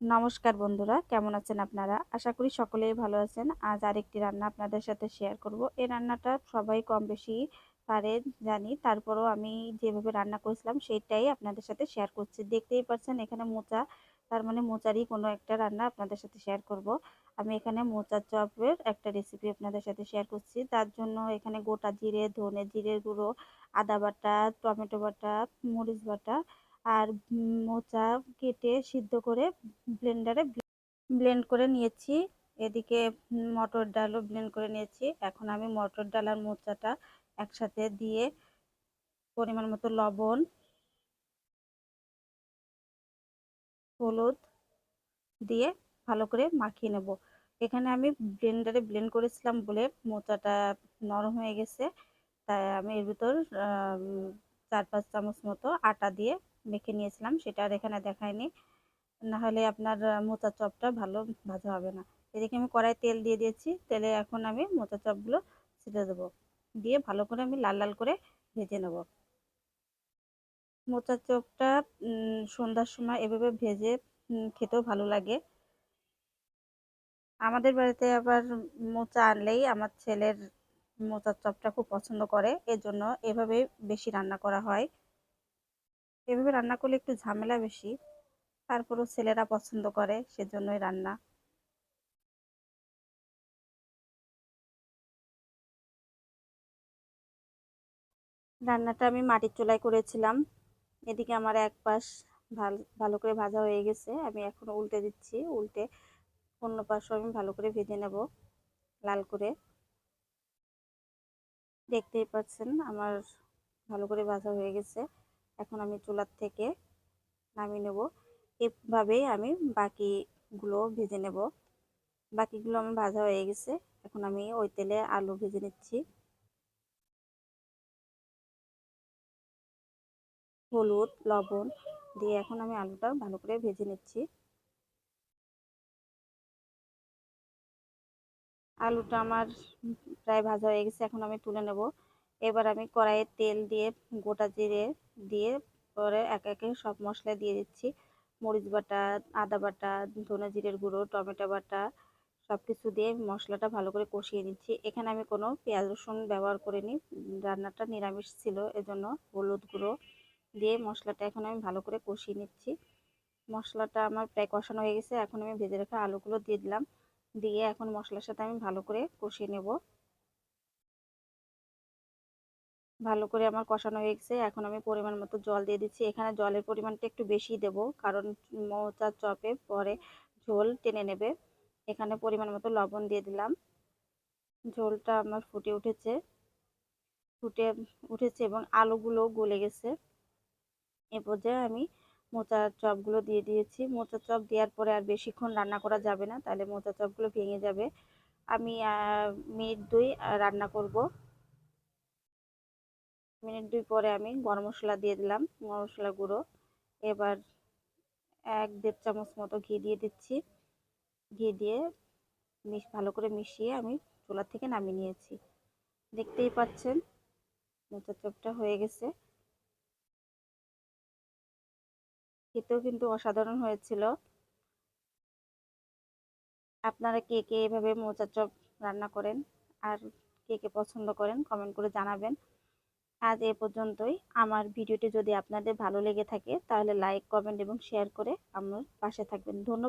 নমস্কার বন্ধুরা, কেমন আছেন আপনারা? আশা করি সকলেই ভালো আছেন। আজ আরেকটি রান্না আপনাদের সাথে শেয়ার করব। এই রান্নাটা সবাই কম বেশি পারে, জানি। তারপরও আমি যেভাবে রান্না করেছিলাম সেটাই আপনাদের সাথে শেয়ার করছি। দেখতেই পাচ্ছেন, এখানে মোচা, তার মানে মোচারই কোনো একটা রান্না আপনাদের সাথে শেয়ার করব। আমি এখানে মোচার চপের একটা রেসিপি আপনাদের সাথে শেয়ার করছি। তার জন্য এখানে গোটা জিরে, ধনে জিরের গুঁড়ো, আদা বাটা, টমেটো বাটা, মরিচ বাটা আর মোচা কেটে সিদ্ধ করে ব্লেন্ডারে ব্লেন্ড করে নিয়েছি। এদিকে মটর ডালও ব্লেন্ড করে নিয়েছি। এখন আমি মটর ডাল আর মোচাটা একসাথে দিয়ে পরিমাণ মতো লবণ, হলুদ দিয়ে ভালো করে মাখিয়ে নেব। এখানে আমি ব্লেন্ডারে ব্লেন্ড করেছিলাম বলে মোচাটা নরম হয়ে গেছে। তাই আমি এর ভিতর চার পাঁচ চামচ মতো আটা দিয়ে মেখে নিয়েছিলাম, সেটা আর এখানে দেখায়নি নাহলে আপনার মোচা চপটা ভালো ভাজা হবে না। এদিকে আমি কড়াই তেল দিয়ে দিয়েছি, তেলে এখন আমি মোচা চপগুলো ছেড়ে দেবো। দিয়ে ভালো করে আমি লাল লাল করে ভেজে নেব। মোচা চপটা সন্ধ্যার সময় এভাবে ভেজে খেতেও ভালো লাগে। আমাদের বাড়িতে আবার মোচা আনলেই আমার ছেলের মোচার চপটা খুব পছন্দ করে, এজন্য এভাবে বেশি রান্না করা হয়। এভাবে রান্না করলে একটু ঝামেলা বেশি। তারপরও ছেলেরা পছন্দ করে, সেজন্যই রান্না। রান্নাটা আমি মাটির চুলায় করেছিলাম। এদিকে আমার এক পাশ ভালো, ভালো করে ভাজা হয়ে গেছে। আমি এখন উল্টে দিচ্ছি। উল্টে অন্য পাশও আমি ভালো করে ভেজে নেব, লাল করে। দেখতেই পাচ্ছেন, আমার ভালো করে ভাজা হয়ে গেছে। এখন আমি চুলার থেকে নামিয়ে নেব। এভাবেই আমি বাকিগুলো ভেজে নেব। বাকিগুলো আমার ভাজা হয়ে গেছে। এখন আমি ওই তেলে আলু ভেজে নিচ্ছি। হলুদ, লবণ দিয়ে এখন আমি আলুটা ভালো করে ভেজে নিচ্ছি। আলুটা আমার প্রায় ভাজা হয়ে গেছে। এখন আমি তুলে নেব। এবার আমি কড়াইয়ে তেল দিয়ে গোটা জিরে দিয়ে পরে এক একে সব মশলা দিয়ে দিচ্ছি। মরিচ বাটা, আদা বাটা, ধনে জিরের গুঁড়ো, টমেটো বাটা সব কিছু দিয়ে মশলাটা ভালো করে কষিয়ে নিচ্ছি। এখানে আমি কোনো পেঁয়াজ রসুন ব্যবহার করিনি, রান্নাটা নিরামিষ ছিল, এজন্য হলুদ গুঁড়ো দিয়ে মশলাটা এখন আমি ভালো করে কষিয়ে নিচ্ছি। মশলাটা আমার প্রায় কষানো হয়ে গেছে, এখন আমি ভেজে রাখা আলুগুলো দিয়ে দিলাম। দিয়ে এখন মশলার সাথে আমি ভালো করে কষিয়ে নেব। ভালো করে আমার কষানো হয়ে গেছে। এখন আমি পরিমাণ মতো জল দিয়ে দিচ্ছি। এখানে জলের পরিমাণটা একটু বেশি দেব, কারণ মোচার চপে পরে ঝোল টেনে নেবে। এখানে পরিমাণ মতো লবণ দিয়ে দিলাম। ঝোলটা আমার ফুটে উঠেছে ফুটে উঠেছে এবং আলুগুলো গলে গেছে। এ পর্যায়ে আমি মোচার চপগুলো দিয়ে দিয়েছি। মোচার চপ দেওয়ার পরে আর বেশিক্ষণ রান্না করা যাবে না, তাহলে মোচার চপগুলো ভেঙে যাবে। আমি মিনিট দুই রান্না করব। মিনিট দুই পরে আমি গরম মশলা দিয়ে দিলাম, গরম মশলা গুঁড়ো। এবার এক দেড় চামচ মতো ঘি দিয়ে দিচ্ছি। ঘি দিয়ে মিশ, ভালো করে মিশিয়ে আমি চুলার থেকে নামিয়ে নিয়েছি। দেখতেই পাচ্ছেন মোচার চপটা হয়ে গেছে। খেতেও কিন্তু অসাধারণ হয়েছিল। আপনারা কে কে এভাবে মোচার চপ রান্না করেন আর কে কে পছন্দ করেন কমেন্ট করে জানাবেন। আজ এ পর্যন্তই। আমার ভিডিওটি যদি আপনাদের ভালো লেগে থাকে, তাহলে লাইক কমেন্ট এবং শেয়ার করে আমার পাশে থাকবেন। ধন্যবাদ।